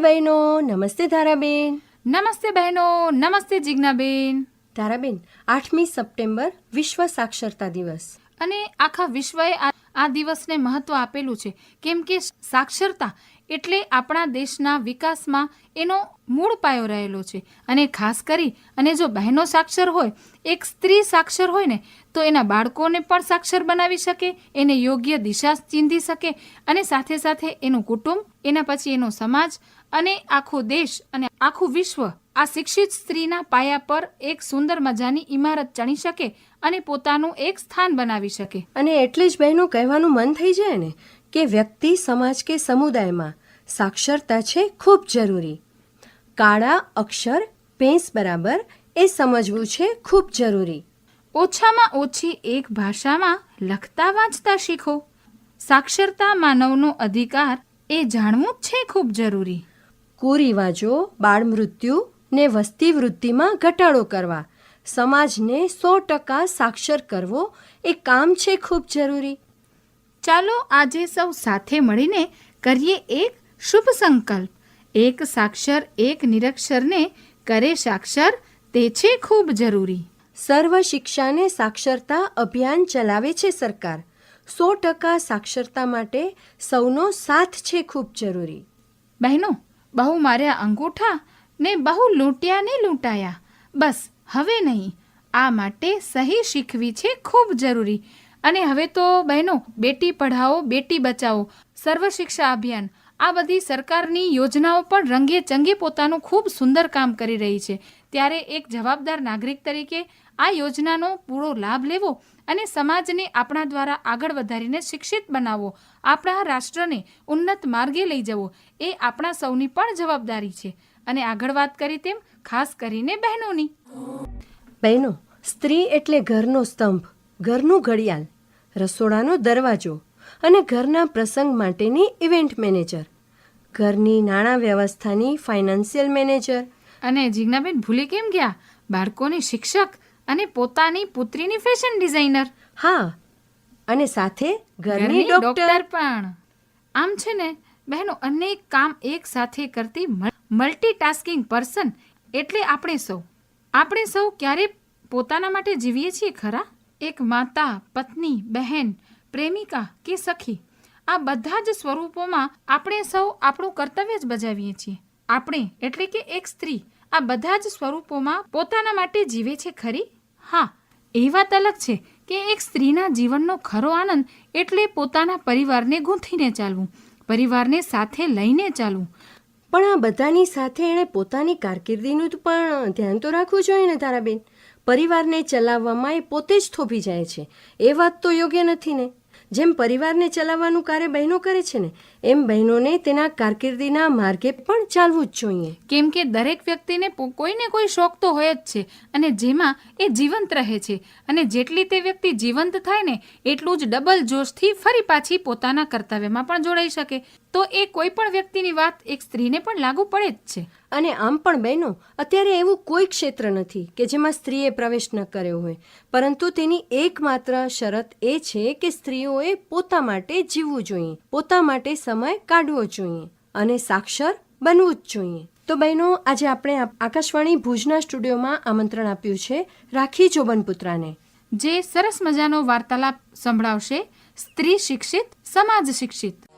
નમસ્તે બહેનો નમસ્તે ધારાબેન. નમસ્તે બહેનો નમસ્તે જિજ્ઞાબેન. ધારાબેન આઠમી સપ્ટેમ્બર વિશ્વ સાક્ષરતા દિવસ. અને આખા વિશ્વએ આ આ દિવસને મહત્વ આપેલું છે. કેમ કે સાક્ષરતા એટલે આપણા દેશના વિકાસમાં એનો મૂળ પાયો રહેલો છે. અને ખાસ કરી, અને જો બહેનો સાક્ષર હોય, એક સ્ત્રી સાક્ષર હોય ને, તો એના બાળકોને પણ સાક્ષર બનાવી શકે, એને યોગ્ય દિશા ચીંધી શકે, અને સાથે સાથે એનું કુટુંબ, એના પછી એનો સમાજ, અને આખો દેશ, અને આખું વિશ્વ આ શિક્ષિત સ્ત્રીના પાયા પર એક સુંદર મજાની ઇમારત ચણી શકે, અને પોતાનું એક સ્થાન બનાવી શકે. અને એટલે જ બહેનો કહેવાનું મન થઈ જાય ને, કે વ્યક્તિ સમાજ કે સમુદાયમાં સાક્ષરતા છે ખૂબ જરૂરી. કાળા અક્ષર પેન્સ બરાબર એ સમજવું છે ખૂબ જરૂરી. ઓછામાં ઓછી એક ભાષામાં લખતા વાંચતા શીખો. સાક્ષરતા માનવનો અધિકાર એ જાણવું જ છે ખૂબ જરૂરી. કુરિવાજો બાળ મૃત્યુ ને વસ્તી વૃદ્ધિમાં ઘટાડો કરવા. સમાજને સો ટકા સાક્ષર કરવો એ કામ છે ખૂબ જરૂરી. ચાલો આજે સૌ સાથે મળીને કરીએ એક શુભ સંકલ્પ. એક સાક્ષર એક નિરક્ષરને કરે સાક્ષર તે છે ખૂબ જરૂરી. સર્વ શિક્ષાને સાક્ષરતા અભિયાન ચલાવે છે સરકાર. સો ટકા સાક્ષરતા માટે સૌનો સાથ છે ખૂબ જરૂરી. બહેનો બહુ માર્યા અંગૂઠા ને બહુ લૂંટ્યા ને લૂંટાયા. બસ હવે નહીં. આ માટે સહી શીખવી છે ખૂબ જરૂરી. અને હવે તો બહેનો બેટી પઢાઓ બેટી બચાવો સર્વ શિક્ષા અભિયાન આ બધી સરકારની યોજનાઓ પણ રંગે ચંગે પોતાનું ખૂબ સુંદર કામ કરી રહી છે. ત્યારે એક જવાબદાર નાગરિક તરીકે આ યોજનાનો પૂરો લાભ લેવો અને સમાજને આપણા દ્વારા આગળ વધારીને શિક્ષિત બનાવવો, આપણા રાષ્ટ્રને ઉન્નત માર્ગે લઈ જવો, એ આપણા સૌની પણ જવાબદારી છે. અને આગળ વાત કરી તેમ, ખાસ કરીને બહેનોની. બહેનો, સ્ત્રી એટલે ઘરનો સ્તંભ, ઘરનું ઘડિયાળ, રસોડાનો દરવાજો અને ઘરના પ્રસંગ માટેની ઇવેન્ટ મેનેજર. ઘરની નાણાં વ્યવસ્થાની ફાઇનાન્શિયલ મેનેજર અને જીજ્ઞાબેન ભૂલી કેમ ગયા? બાળકોની શિક્ષક અને પોતાની પુત્રીની ફેશન ડિઝાઇનર હા અને સાથે ઘરની ડોક્ટર પણ. આમ છે ને બહેનો અનેક કામ એક સાથે કરતી મલ્ટીટાસ્કિંગ પર્સન એટલે આપણે સૌ. આપણે સૌ ક્યારે પોતાના માટે જીવીએ છીએ ખરા? એક માતા પત્ની બહેન પ્રેમિકા કે સખી? આ બધા જ સ્વરૂપોમાં આપણે સૌ આપણું કર્તવ્ય જ બજાવીએ છીએ. આપણે, એટલે કે એક સ્ત્રી, આ બધા જ સ્વરૂપોમાં પોતાના માટે જીવે છે ખરી? હા, એ વાત અલગ છે કે એક સ્ત્રીના જીવનનો ખરો આનંદ એટલે પોતાના પરિવારને ગૂંથીને ચાલવું, પરિવારને સાથે લઈને ચાલવું. પણ આ બધાની સાથે એણે પોતાની કારકિર્દીનું જ પણ ધ્યાન તો રાખવું જોઈએ ને તારાબેન? પરિવારને ચલાવવામાં એ પોતે જ થોભી જાય છે. એ વાત તો યોગ્ય નથી ને? જેમ પરિવારને ચલાવવાનું કાર્ય બહેનો કરે છે ને, એમ બહેનોને તેના કારકિર્દીના માર્ગે પણ ચાલવું જ જોઈએ. કેમ કે દરેક વ્યક્તિને કોઈને કોઈ શોખ તો હોય જ છે અને જેમાં એ જીવંત રહે છે અને જેટલી તે વ્યક્તિ જીવંત થાય ને, એટલું જ ડબલ જોશથી ફરી પાછી પોતાના કર્તવ્યમાં પણ જોડાઈ શકે. તો એ કોઈ પણ વ્યક્તિની વાત એક સ્ત્રીને પણ લાગુ પડે જ છે. અને આમ પણ બહેનો અત્યારે એવું કોઈ ક્ષેત્ર નથી કે જેમાં સ્ત્રીએ પ્રવેશ ન કર્યો હોય. પરંતુ તેની એકમાત્ર શરત એ છે કે સ્ત્રીઓએ પોતા માટે જીવવું જોઈએ પોતા માટે સમય કાઢવો જોઈએ અને સાક્ષર બનવું જ જોઈએ. તો બહેનો આજે આપણે આકાશવાણી ભુજના સ્ટુડિયોમાં આમંત્રણ આપ્યું છે રાખી જોબનપુત્રાને જે સરસ મજાનો વાર્તાલાપ સંભળાવશે સ્ત્રી શિક્ષિત સમાજ શિક્ષિત.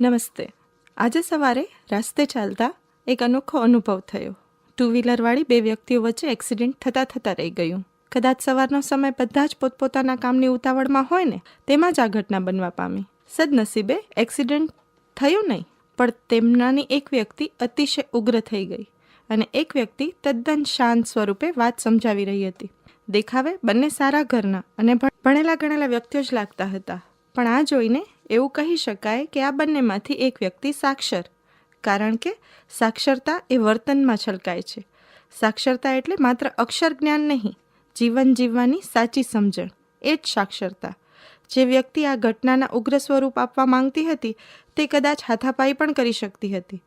નમસ્તે. આજે સવારે રસ્તે ચાલતા એક અનોખો અનુભવ થયો. ટુ વ્હીલરવાળી બે વ્યક્તિઓ વચ્ચે એક્સિડન્ટ થતાં થતાં રહી ગયું. કદાચ સવારનો સમય બધા જ પોતપોતાના કામની ઉતાવળમાં હોય ને, તેમાં જ આ ઘટના બનવા પામી. સદનસીબે એક્સિડન્ટ થયું નહીં, પણ તેમનાની એક વ્યક્તિ અતિશય ઉગ્ર થઈ ગઈ અને એક વ્યક્તિ તદ્દન શાંત સ્વરૂપે વાત સમજાવી રહી હતી. દેખાવે બંને સારા ઘરના અને ભણેલા ગણેલા વ્યક્તિઓ જ લાગતા હતા. પણ આ જોઈને એવું કહી શકાય કે આ બંનેમાંથી એક વ્યક્તિ સાક્ષર. કારણ કે સાક્ષરતા એ વર્તનમાં છલકાય છે. સાક્ષરતા એટલે માત્ર અક્ષર જ્ઞાન નહીં, જીવન જીવવાની સાચી સમજણ. એ જ સાક્ષરતા. જે વ્યક્તિ આ ઘટનાના ઉગ્ર સ્વરૂપ આપવા માંગતી હતી, તે કદાચ હાથાપાઈ પણ કરી શકતી હતી.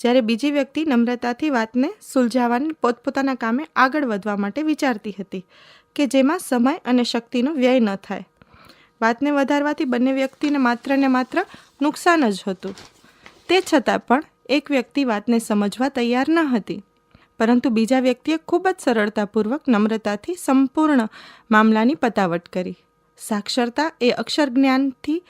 જ્યારે બીજી વ્યક્તિ નમ્રતાથી વાતને સુલઝાવવાની પોતપોતાના કામે આગળ વધવા માટે વિચારતી હતી કે જેમાં સમય અને શક્તિનો વ્યય ન થાય. વાતને વધારવાથી બંને વ્યક્તિને માત્ર ને માત્ર નુકસાન જ હતું. તે છતાં પણ એક વ્યક્તિ વાતને સમજવા તૈયાર ન હતી. પરંતુ બીજા વ્યક્તિએ ખૂબ જ સરળતાપૂર્વક નમ્રતાથી સંપૂર્ણ મામલાની પતાવટ કરી. સાક્ષરતા એ અક્ષર જ્ઞાનથી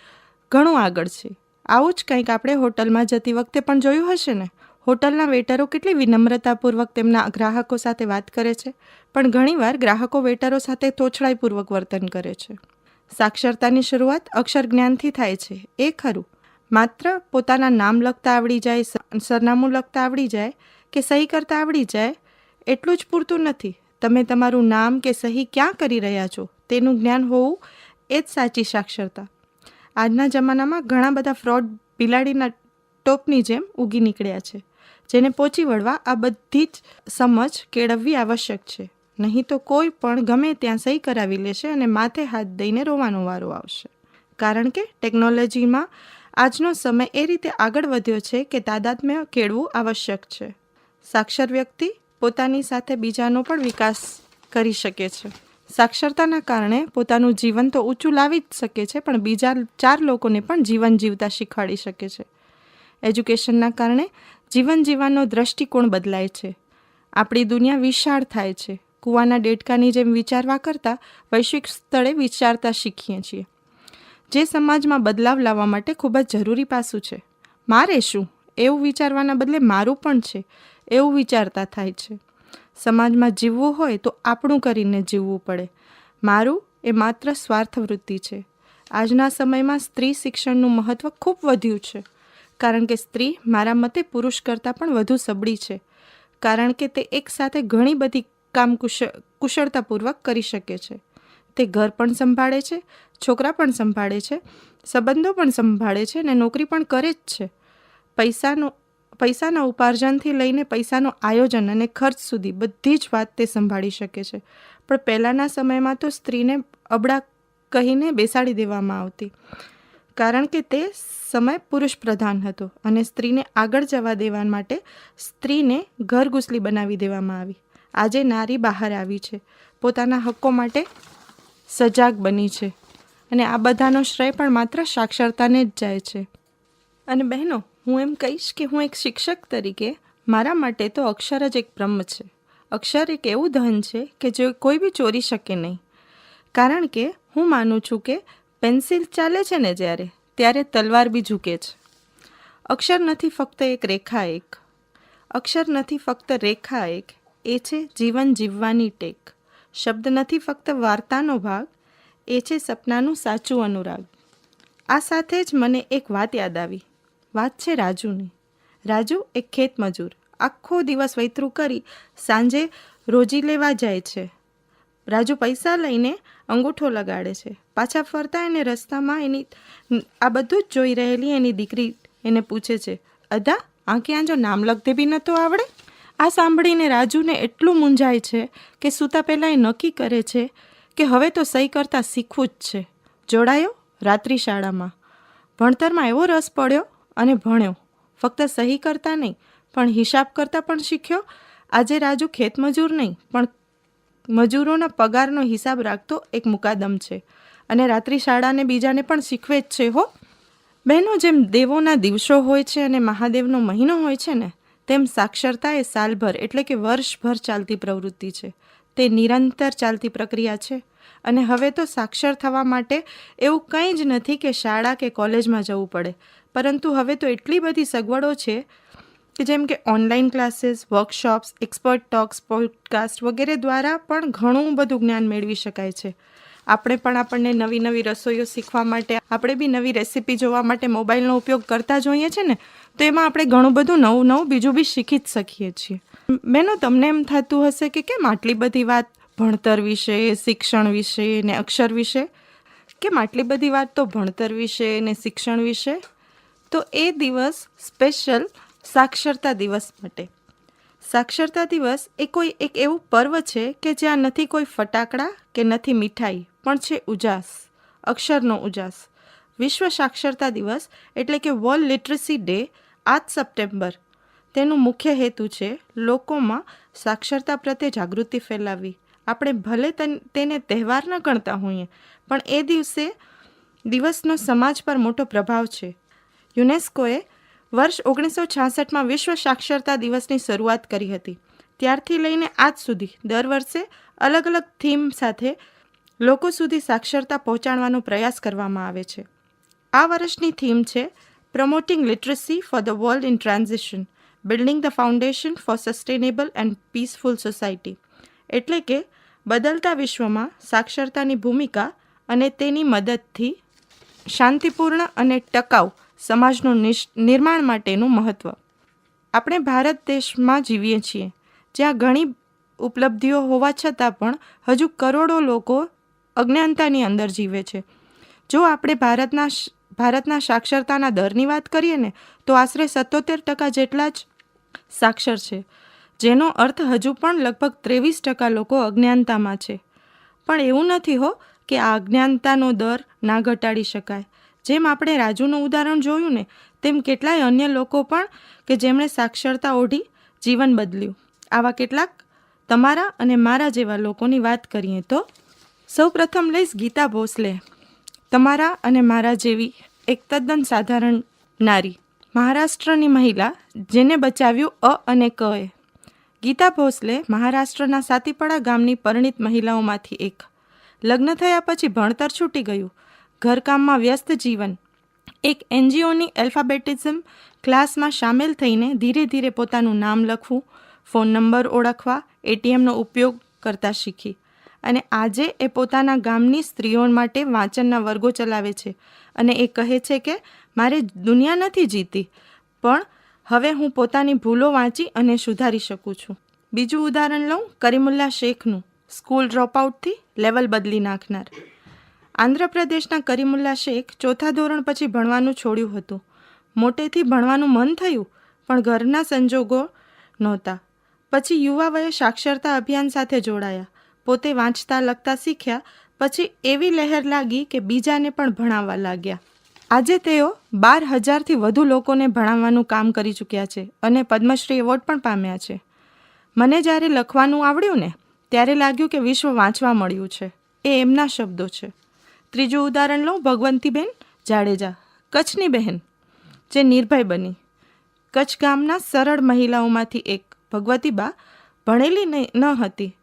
ઘણું આગળ છે. આવું જ કંઈક આપણે હોટલમાં જતી વખતે પણ જોયું હશે ને? હોટલના વેટરો કેટલી વિનમ્રતાપૂર્વક તેમના ગ્રાહકો સાથે વાત કરે છે, પણ ઘણીવાર ગ્રાહકો વેટરો સાથે તોછડાઈપૂર્વક વર્તન કરે છે. સાક્ષરતાની શરૂઆત અક્ષર જ્ઞાનથી થાય છે, એ ખરું. માત્ર પોતાના નામ લખતા આવડી જાય સરનામું લખતા આવડી જાય કે સહી કરતા આવડી જાય, એટલું જ પૂરતું નથી. તમે તમારું નામ કે સહી ક્યાં કરી રહ્યા છો, તેનું જ્ઞાન હોવું એ જ સાચી સાક્ષરતા. આજના જમાનામાં ઘણા બધા ફ્રોડ બિલાડીના ટોપની જેમ ઉગી નીકળ્યા છે, જેને પહોંચી વળવા આ બધી જ સમજ કેળવવી આવશ્યક છે. નહીં તો કોઈ પણ ગમે ત્યાં સહી કરાવી લેશે અને માથે હાથ દઈને રોવાનો વારો આવશે. કારણ કે ટેકનોલોજીમાં આજનો સમય એ રીતે આગળ વધ્યો છે કે તાદાત્મ્ય કેળવું આવશ્યક છે. સાક્ષર વ્યક્તિ પોતાની સાથે બીજાનો પણ વિકાસ કરી શકે છે. સાક્ષરતાના કારણે પોતાનું જીવન તો ઊંચું લાવી જ શકે છે, પણ બીજા ચાર લોકોને પણ જીવન જીવતા શીખવાડી શકે છે. એજ્યુકેશનના કારણે જીવન જીવવાનો દૃષ્ટિકોણ બદલાય છે. આપણી દુનિયા વિશાળ થાય છે. કૂવાના ડેડકાની જેમ વિચારવા કરતાં વૈશ્વિક સ્તરે વિચારતા શીખીએ છીએ. જે સમાજમાં બદલાવ લાવવા માટે ખૂબ જ જરૂરી પાસું છે. મારે શું? એવું વિચારવાના બદલે મારું પણ છે. એવું વિચારતા થાય છે. સમાજમાં જીવવું હોય તો આપણું કરીને જીવવું પડે. મારું એ માત્ર સ્વાર્થ વૃત્તિ છે. આજના સમયમાં સ્ત્રી શિક્ષણનું મહત્ત્વ ખૂબ વધ્યું છે. કારણ કે સ્ત્રી મારા મતે પુરુષ કરતાં પણ વધુ સબળી છે. કારણ કે તે એકસાથે ઘણી બધી કામ કુશ, કુશળતાપૂર્વક કરી શકે છે. તે ઘર પણ સંભાળે છે, છોકરા પણ સંભાળે છે, સંબંધો પણ સંભાળે છે અને નોકરી પણ કરે જ છે. પૈસાનો પૈસાના ઉપાર્જનથી લઈને પૈસાનું આયોજન અને ખર્ચ સુધી બધી જ વાત તે સંભાળી શકે છે. પણ પહેલાંના સમયમાં તો સ્ત્રીને અબડા કહીને બેસાડી દેવામાં આવતી. કારણ કે તે સમય પુરુષ પ્રધાન હતો અને સ્ત્રીને આગળ જવા દેવા માટે સ્ત્રીને ઘરઘૂસલી બનાવી દેવામાં આવી. આજે નારી બહાર આવી છે. પોતાના હક્કો માટે સજાગ બની છે. અને આ બધાનો શ્રેય પણ માત્ર સાક્ષરતાને જ જાય છે. અને બહેનો હું એમ કહીશ કે હું એક શિક્ષક તરીકે મારા માટે તો અક્ષર જ એક બ્રહ્મ છે. અક્ષર એક એવું ધન છે કે જે કોઈ બી ચોરી શકે નહીં. કારણ કે હું માનું છું કે પેન્સિલ ચાલે છે ને જ્યારે, ત્યારે તલવાર બી ઝૂકે છે. અક્ષર નથી ફક્ત એક રેખા એક. અક્ષર નથી ફક્ત રેખા એક, એ છે જીવન જીવવાની ટેક. શબ્દ નથી ફક્ત વાર્તાનો ભાગ, એ છે સપનાનું સાચું અનુરાગ. આ સાથે જ મને એક વાત યાદ આવી. વાત છે રાજુની. રાજુ એક ખેત મજૂર. આખો દિવસ વૈતરું કરી સાંજે રોજી લેવા જાય છે. રાજુ પૈસા લઈને અંગૂઠો લગાડે છે. પાછા ફરતા એને રસ્તામાં એની, આ બધું જ જોઈ રહેલી એની દીકરી એને પૂછે છે, અદા, આ ક્યાં જો નામ લખતે બી નહોતો આવડે? આ સાંભળીને રાજુને એટલું મૂંઝાય છે કે સૂતા પહેલાં એ નક્કી કરે છે કે હવે તો સહી કરતાં શીખવું જ છે. જોડાયો રાત્રિ શાળામાં. ભણતરમાં એવો રસ પડ્યો અને ભણ્યો. ફક્ત સહી કરતા નહીં, પણ હિસાબ કરતાં પણ શીખ્યો. આજે રાજુ ખેતમજૂર નહીં, પણ મજૂરોના પગારનો હિસાબ રાખતો એક મુકાદમ છે. અને રાત્રિ શાળાને બીજાને પણ શીખવે જ છે હો. બહેનો જેમ દેવોના દિવસો હોય છે અને મહાદેવનો મહિનો હોય છે ને, તેમ સાક્ષરતા એ સાલભર, એટલે કે વર્ષભર ચાલતી પ્રવૃત્તિ છે. તે નિરંતર ચાલતી પ્રક્રિયા છે. અને હવે તો સાક્ષર થવા માટે એવું કંઈ જ નથી કે શાળા કે કોલેજમાં જવું પડે. પરંતુ હવે તો એટલી બધી સગવડો છે કે જેમ કે online classes, workshops, expert talks, podcast વગેરે દ્વારા પણ ઘણું બધું જ્ઞાન મેળવી શકાય છે. આપણે પણ આપણને નવી નવી રસોઈઓ શીખવા માટે, આપણે બી નવી રેસીપી જોવા માટે મોબાઈલનો ઉપયોગ કરતા જોઈએ છે ને, તો એમાં આપણે ઘણું બધું નવું નવું બીજું બી શીખી જ શકીએ છીએ. બેનો, તમને એમ થતું હશે કે કેમ આટલી બધી વાત ભણતર વિશે, શિક્ષણ વિશે ને અક્ષર વિશે? કેમ આટલી બધી વાત તો ભણતર વિશે ને શિક્ષણ વિશે? તો એ દિવસ સ્પેશિયલ સાક્ષરતા દિવસ માટે. સાક્ષરતા દિવસ એ કોઈ એક એવું પર્વ છે કે જ્યાં નથી કોઈ ફટાકડા કે નથી મીઠાઈ, પણ છે ઉજાસ, અક્ષરનો ઉજાસ. વિશ્વ સાક્ષરતા દિવસ એટલે કે વર્લ્ડ લિટરસી ડે આઠ સપ્ટેમ્બર તેનું મુખ્ય હેતુ છે લોકોમાં સાક્ષરતા પ્રત્યે જાગૃતિ ફેલાવવી. આપણે ભલે તેને તહેવાર ન ગણતા હોઈએ, પણ એ દિવસે દિવસનો સમાજ પર મોટો પ્રભાવ છે. યુનેસ્કોએ વર્ષ ઓગણીસો છાસઠમાં વિશ્વ સાક્ષરતા દિવસની શરૂઆત કરી હતી. ત્યારથી લઈને આજ સુધી દર વર્ષે અલગ અલગ થીમ સાથે લોકો સુધી સાક્ષરતા પહોંચાડવાનો પ્રયાસ કરવામાં આવે છે. આ વર્ષની થીમ છે promoting literacy for the world in transition building the foundation for sustainable and peaceful society એટલે કે બદલતા વિશ્વમાં સાક્ષરતાની ભૂમિકા અને તેની મદદથી શાંતિપૂર્ણ અને ટકાઉ સમાજનું નિર્માણ માટેનું મહત્ત્વ આપણે ભારત દેશમાં જીવીએ છીએ, જ્યાં ઘણી ઉપલબ્ધિઓ હોવા છતાં પણ હજુ કરોડો લોકો અજ્ઞાનતાની અંદર જીવે છે. જો આપણે ભારતના ભારતના સાક્ષરતાના દરની વાત કરીએ ને, તો આશરે સત્તોતેર ટકા જેટલા જ સાક્ષર છે, જેનો અર્થ હજુ પણ લગભગ ત્રેવીસ ટકા લોકો અજ્ઞાનતામાં છે. પણ એવું નથી હો કે આ અજ્ઞાનતાનો દર ના ઘટાડી શકાય. જેમ આપણે રાજુનું ઉદાહરણ જોયું ને, તેમ કેટલાય અન્ય લોકો પણ કે જેમણે સાક્ષરતા ઓઢી જીવન બદલ્યું. આવા કેટલાક તમારા અને મારા જેવા લોકોની વાત કરીએ તો સૌ પ્રથમ લઈશ ગીતા ભોસલે. તમારા અને મારા જેવી એક તદ્દન સાધારણ નારી, મહારાષ્ટ્રની મહિલા, જેને બચાવ્યું અ અને ક એ. ગીતા ભોસલે મહારાષ્ટ્રના સાતીપડા ગામની પરિણિત મહિલાઓમાંથી એક. લગ્ન થયા પછી ભણતર છૂટી ગયું. ઘરકામમાં વ્યસ્ત જીવન. એક એનજીઓની એલ્ફાબેટિઝમ ક્લાસમાં સામેલ થઈને ધીરે ધીરે પોતાનું નામ લખવું, ફોન નંબર ઓળખવા, એટીએમનો ઉપયોગ કરતા શીખી. અને આજે એ પોતાના ગામની સ્ત્રીઓ માટે વાંચનના વર્ગો ચલાવે છે અને એ કહે છે કે, મારે દુનિયા નથી જીતી, પણ હવે હું પોતાની ભૂલો વાંચી અને સુધારી શકું છું. બીજું ઉદાહરણ લઉં, કરીમુલ્લા શેખનું, સ્કૂલ ડ્રોપઆઉટથી લેવલ બદલી નાખનાર. આંધ્રપ્રદેશના કરીમુલ્લા શેખ ચોથા ધોરણ પછી ભણવાનું છોડ્યું હતું. મોટેથી ભણવાનું મન થયું, પણ ઘરના સંજોગો નહોતા. પછી યુવા વયે સાક્ષરતા અભિયાન સાથે જોડાયા. પોતે વાંચતા, લખતા શીખ્યા, પછી એવી લહેર લાગી કે બીજાને પણ ભણાવવા લાગ્યા. આજે તેઓ બાર હજારથી વધુ લોકોને ભણાવવાનું કામ કરી ચૂક્યા છે અને પદ્મશ્રી એવોર્ડ પણ પામ્યા છે. મને જ્યારે લખવાનું આવડ્યું ને, ત્યારે લાગ્યું કે વિશ્વ વાંચવા મળ્યું છે. એ એમના શબ્દો છે. ત્રીજું ઉદાહરણ લો, ભગવંતીબેન જાડેજા, કચ્છની બહેન, જે નિર્ભય બની. કચ્છ ગામના સરળ મહિલાઓમાંથી એક ભગવતીબા ભણેલી ન હતી.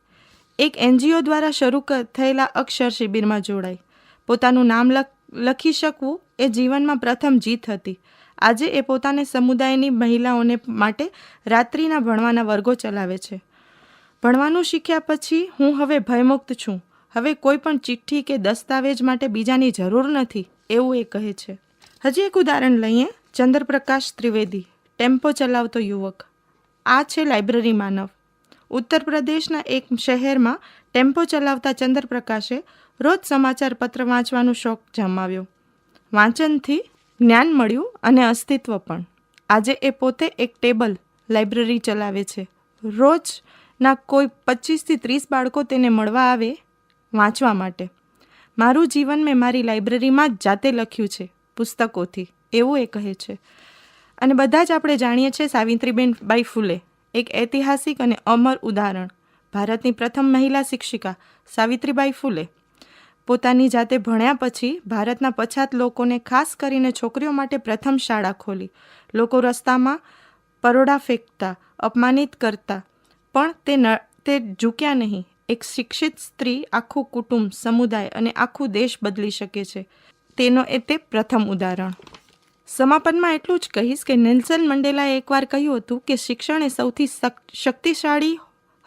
એક એનજીઓ દ્વારા શરૂ થયેલા અક્ષર શિબિરમાં જોડાઈ. પોતાનું નામ લખી શકવું એ જીવનમાં પ્રથમ જીત હતી. આજે એ પોતાને સમુદાયની મહિલાઓને માટે રાત્રિના ભણવાના વર્ગો ચલાવે છે. ભણવાનું શીખ્યા પછી હું હવે ભયમુક્ત છું. હવે કોઈ પણ ચિઠ્ઠી કે દસ્તાવેજ માટે બીજાની જરૂર નથી, એવું એ કહે છે. હજી એક ઉદાહરણ લઈએ. ચંદ્રપ્રકાશ ત્રિવેદી, ટેમ્પો ચલાવતો યુવક. આ છે લાઇબ્રેરી માનવ. ઉત્તર પ્રદેશના એક શહેરમાં ટેમ્પો ચલાવતા ચંદ્રપ્રકાશે રોજ સમાચાર પત્ર વાંચવાનો શોખ જમાવ્યો. વાંચનથી જ્ઞાન મળ્યું અને અસ્તિત્વ પણ. આજે એ પોતે એક ટેબલ લાઇબ્રેરી ચલાવે છે. રોજના કોઈ પચીસથી ત્રીસ બાળકો તેને મળવા આવે વાંચવા માટે. મારું જીવન મેં મારી લાઇબ્રેરીમાં જ જાતે લખ્યું છે, પુસ્તકોથી, એવું એ કહે છે. અને બધા જ આપણે જાણીએ છીએ સાવિત્રીબેન બાઈ ફૂલે, એક ઐતિહાસિક અને અમર ઉદાહરણ, ભારતની પ્રથમ મહિલા શિક્ષિકા સાવિત્રીબાઈ ફૂલે. પોતાની જાતે ભણ્યા પછી ભારતના પછાત લોકોને ખાસ કરીને છોકરીઓ માટે પ્રથમ શાળા ખોલી. લોકો રસ્તામાં પરોડા ફેંકતા, અપમાનિત કરતા, પણ તે ન, તે ઝૂક્યા નહીં. એક શિક્ષિત સ્ત્રી આખું કુટુંબ, સમુદાય અને આખું દેશ બદલી શકે છે. તેનો એ તે પ્રથમ ઉદાહરણ. સમાપનમાં એટલું જ કહીશ કે નેલ્સન મંડેલાએ એકવાર કહ્યું હતું કે શિક્ષણ એ સૌથી શક- શક્તિશાળી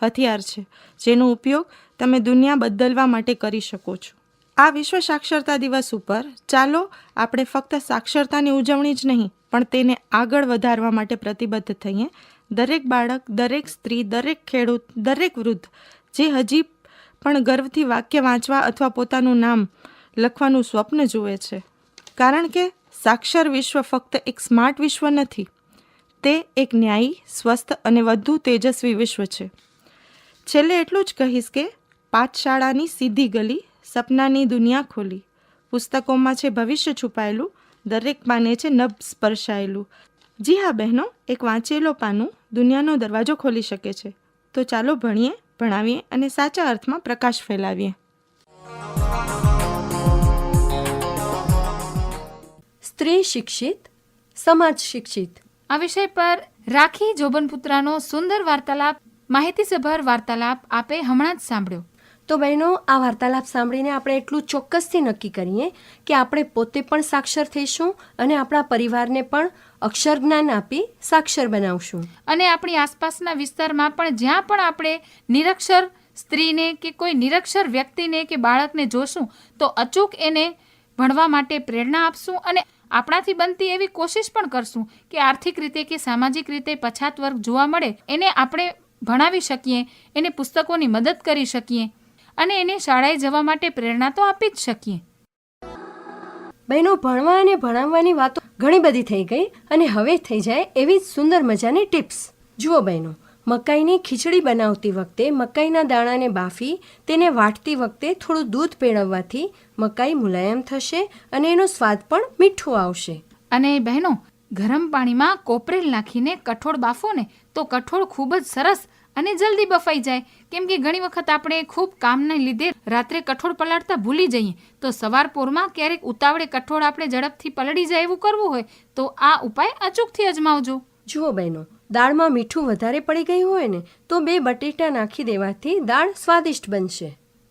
હથિયાર છે, જેનો ઉપયોગ તમે દુનિયા બદલવા માટે કરી શકો છો. આ વિશ્વ સાક્ષરતા દિવસ ઉપર ચાલો આપણે ફક્ત સાક્ષરતાની ઉજવણી જ નહીં, પણ તેને આગળ વધારવા માટે પ્રતિબદ્ધ થઈએ. દરેક બાળક, દરેક સ્ત્રી, દરેક ખેડૂત, દરેક વૃદ્ધ જે હજી પણ ગર્વથી વાક્ય વાંચવા અથવા પોતાનું નામ લખવાનું સ્વપ્ન જુએ છે. કારણ કે સાક્ષર વિશ્વ ફક્ત એક સ્માર્ટ વિશ્વ નથી, તે એક ન્યાયી, સ્વસ્થ અને વધુ તેજસ્વી વિશ્વ છે. છેલ્લે એટલું જ કહીશ કે પાઠશાળાની સીધી ગલી સપનાની દુનિયા ખોલી. પુસ્તકોમાં છે ભવિષ્ય છુપાયેલું, દરેક પાને છે નભ સ્પર્શાયેલું. જી હા બહેનો, એક વાંચેલો પાનું દુનિયાનો દરવાજો ખોલી શકે છે. તો ચાલો ભણીએ ભણાવીએ અને સાચા અર્થમાં પ્રકાશ ફેલાવીએ. સ્ત્રી શિક્ષિત સમાજ શિક્ષિત. આ વિષય પર રાખી જોબનપુત્રાનો સુંદર વાર્તાલાપ માહિતીસભર વાર્તાલાપ આપે હમણાં જ સાંભળ્યો. તો બહેનો આ વાર્તાલાપ સાંભળીને આપણે એટલું ચોક્કસથી નક્કી કરીએ કે આપણે પોતે પણ સાક્ષર થઈશું અને આપણા પરિવારને પણ અક્ષર જ્ઞાન આપી સાક્ષર બનાવશું. અને આપણી આસપાસના વિસ્તારમાં પણ જ્યાં પણ આપણે નિરક્ષર સ્ત્રીને કે કોઈ નિરક્ષર વ્યક્તિને કે બાળકને જોશું, તો અચૂક એને ભણવા માટે પ્રેરણા આપશું અને આપણાથી બનતી એવી કોશિશ પણ કરશું કે આર્થિક રીતે કે સામાજિક રીતે પછાત વર્ગ જોવા મળે, એને આપણે ભણાવી શકીએ, એને પુસ્તકોની મદદ કરી શકીએ અને એને શાળાએ જવા માટે પ્રેરણા તો આપી જ શકીએ. બહેનો ભણવા અને ભણાવવાની વાતો ઘણી બધી થઈ ગઈ અને હવે થઈ જાય એવી જ સુંદર મજાની ટિપ્સ. જુઓ બહેનો, મકાઈની ખીચડી બનાવતી વખતે મકાઈના દાણાને બાફી તેને વાટતી વખતે થોડું દૂધ પેળવવાથી મકાઈ મુલાયમ થશે અને એનો સ્વાદ પણ મીઠો આવશે. અને બહેનો, ગરમ પાણીમાં કોપરેલ નાખીને કઠોળ બાફો ને તો કઠોળ ખૂબ જ સરસ અને જલ્દી બફાઈ જાય. કેમ કે ઘણી વખત આપણે ખૂબ કામને લીધે રાત્રે કઠોળ પલાળતા ભૂલી જઈએ. તો સવાર પોરમાં ક્યારેક ઉતાવળે કઠોળ આપણે ઝડપથી પલળી જાય એવું કરવું હોય તો આ ઉપાય અચૂકથી અજમાવજો. જુઓ બહેનો દાળમાં મીઠું વધારે પડી ગયું હોય ને તો બે બટેટા નાખી દેવાથી દાળ સ્વાદિષ્ટ બનશે.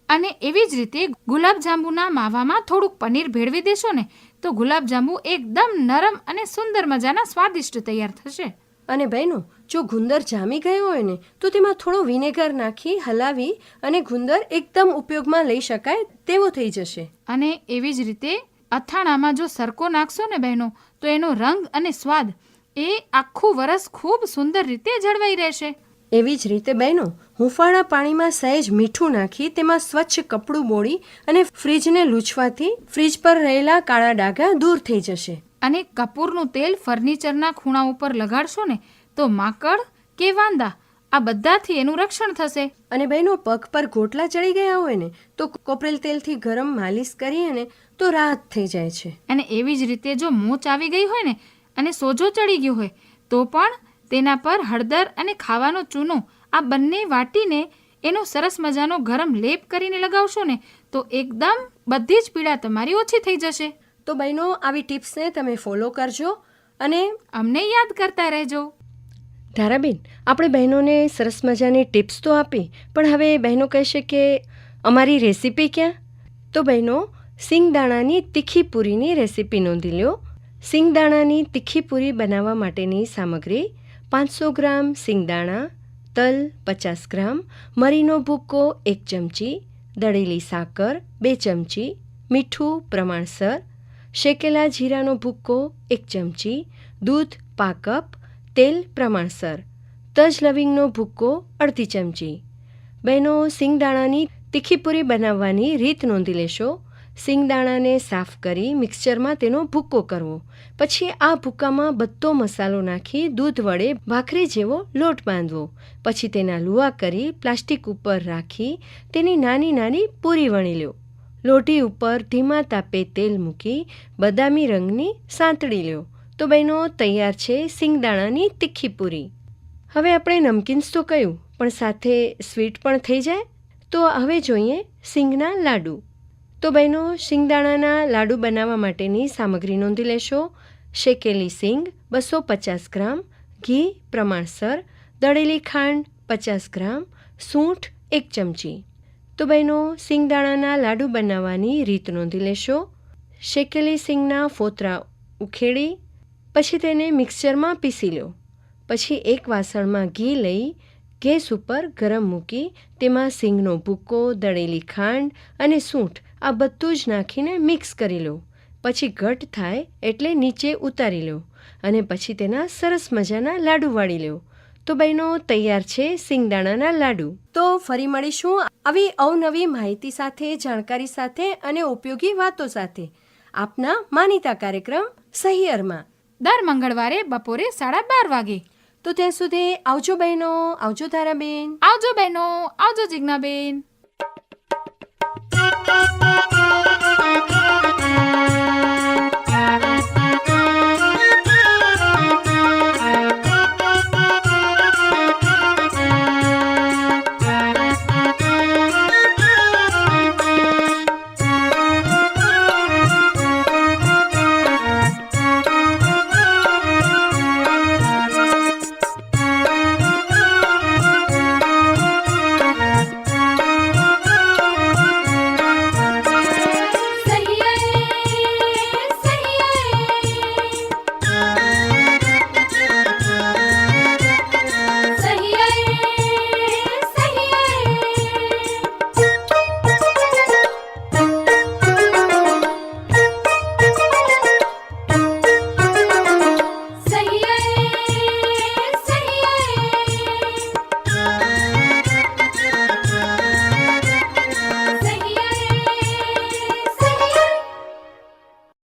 અને એવી જ રીતે ગુલાબજાંબુના માવામાં થોડુંક પનીર ભેળવી દેશો ને તો ગુલાબજાંબુ એકદમ નરમ અને સુંદર મજાના સ્વાદિષ્ટ તૈયાર થશે. અને બહેનો જો ગુંદર જામી ગયો હોય ને તો તેમાં થોડો વિનેગર નાખી હલાવી અને ગુંદર એકદમ ઉપયોગમાં લઈ શકાય તેવો થઈ જશે. અને એવી જ રીતે અથાણામાં જો સરકો નાખશો ને બહેનો તો એનો રંગ અને સ્વાદ એ આખું વરસ ખૂબ સુંદર રીતે જળવાઈ રહેશે. એવી જ રીતે બહેનો હુંફાળા પાણીમાં સહેજ મીઠું નાખી તેમાં સ્વચ્છ કપડું બોળી અને ફ્રીજને લૂછવાથી ફ્રીજ પર રહેલા કાળા ડાઘા દૂર થઈ જશે. અને કપૂરનું તેલ ફર્નિચરના ખૂણા ઉપર લગાડશો ને તો માકડ કે વાંદા? આ બધાથી એનું રક્ષણ થશે. અને બહેનો પગ પર ગોટલા ચડી ગયા હોય ને તો કોપરેલ તેલથી ગરમ માલિશ કરીએ ને તો રાહત થઈ જાય છે. અને એવી જ રીતે જો મોચ આવી ગઈ હોય ને અને સોજો ચડી ગયો હોય તો પણ તેના પર હળદર અને ખાવાનો ચૂનો આ બંને વાટીને એનો સરસ મજાનો ગરમ લેપ કરીને લગાવશો ને તો એકદમ બધી જ પીડા તમારી ઓછી થઈ જશે. તો બહેનો આવી ટિપ્સને તમે ફોલો કરજો અને અમને યાદ કરતા રહેજો. ધારાબેન આપણે બહેનોને સરસ મજાની ટિપ્સ તો આપી, પણ હવે બહેનો કહેશે કે, અમારી રેસીપી ક્યાં? તો બહેનો, સિંગદાણાની તીખી પૂરીની રેસીપી નોંધી લ્યો. સિંગદાણાની તીખી પૂરી બનાવવા માટેની સામગ્રી, પાંચસો ગ્રામ સિંગદાણા, તલ પચાસ ગ્રામ, મરીનો ભૂક્કો એક ચમચી, દળેલી સાકર બે ચમચી, મીઠું પ્રમાણસર, શેકેલા જીરાનો ભૂક્કો એક ચમચી, દૂધ પા કપ તેલ પ્રમાણસર, તજ લવિંગનો ભૂક્કો અડધી ચમચી. બહેનો, સિંગદાણાની તીખીપુરી બનાવવાની રીત નોંધી લેશો. સિંગદાણાને સાફ કરી મિક્સચરમાં તેનો ભૂક્કો કરવો. પછી આ ભૂક્કામાં બધો મસાલો નાખી દૂધ વડે ભાખરી જેવો લોટ બાંધવો. પછી તેના લુવા કરી પ્લાસ્ટિક ઉપર રાખી તેની નાની નાની પૂરી વણી લ્યો. લોટી ઉપર ધીમા તાપે તેલ મૂકી બદામી રંગની સાંતળી લ્યો. તો બહેનો તૈયાર છે સિંગદાણાની તીખી પૂરી. હવે આપણે નમકીન્સ તો કહ્યું, પણ સાથે સ્વીટ પણ થઈ જાય. તો હવે જોઈએ સિંગના લાડુ. તો બહેનો સિંગદાણાના લાડુ બનાવવા માટેની સામગ્રી નોંધી લેશો. શેકેલી સિંગ બસો પચાસ ગ્રામ, ઘી પ્રમાણસર, દળેલી ખાંડ પચાસ ગ્રામ, સૂંઠ એક ચમચી. તો બહેનો સિંગદાણાના લાડુ બનાવવાની રીત નોંધી લેશો. શેકેલી સિંગના ફોતરા ઉખેડી પછી તેને મિક્સચરમાં પીસી લો. પછી એક વાસણમાં ઘી લઈ ગેસ ઉપર ગરમ મૂકી તેમાં સિંગનો ભૂકો, દળેલી ખાંડ અને સૂંઠ આ બધું જ નાખીને મિક્સ કરી લો. પછી ઘટ થાય એટલે નીચે ઉતારી લો અને પછી તેના સરસ મજાના લાડુ વાળી લો. તો બહેનો, તૈયાર છે સિંગદાણાના લાડુ. તો ફરી મળીશું આવી અવનવી માહિતી સાથે, જાણકારી સાથે અને ઉપયોગી વાતો સાથે આપના માનીતા કાર્યક્રમ સહિયરમાં. દર મંગળવારે બપોરે સાડા બાર વાગે. તો ત્યાં સુધી આવજો બહેનો આવજો તારાબેન આવજો બહેનો આવજો જિજ્ઞાબેન.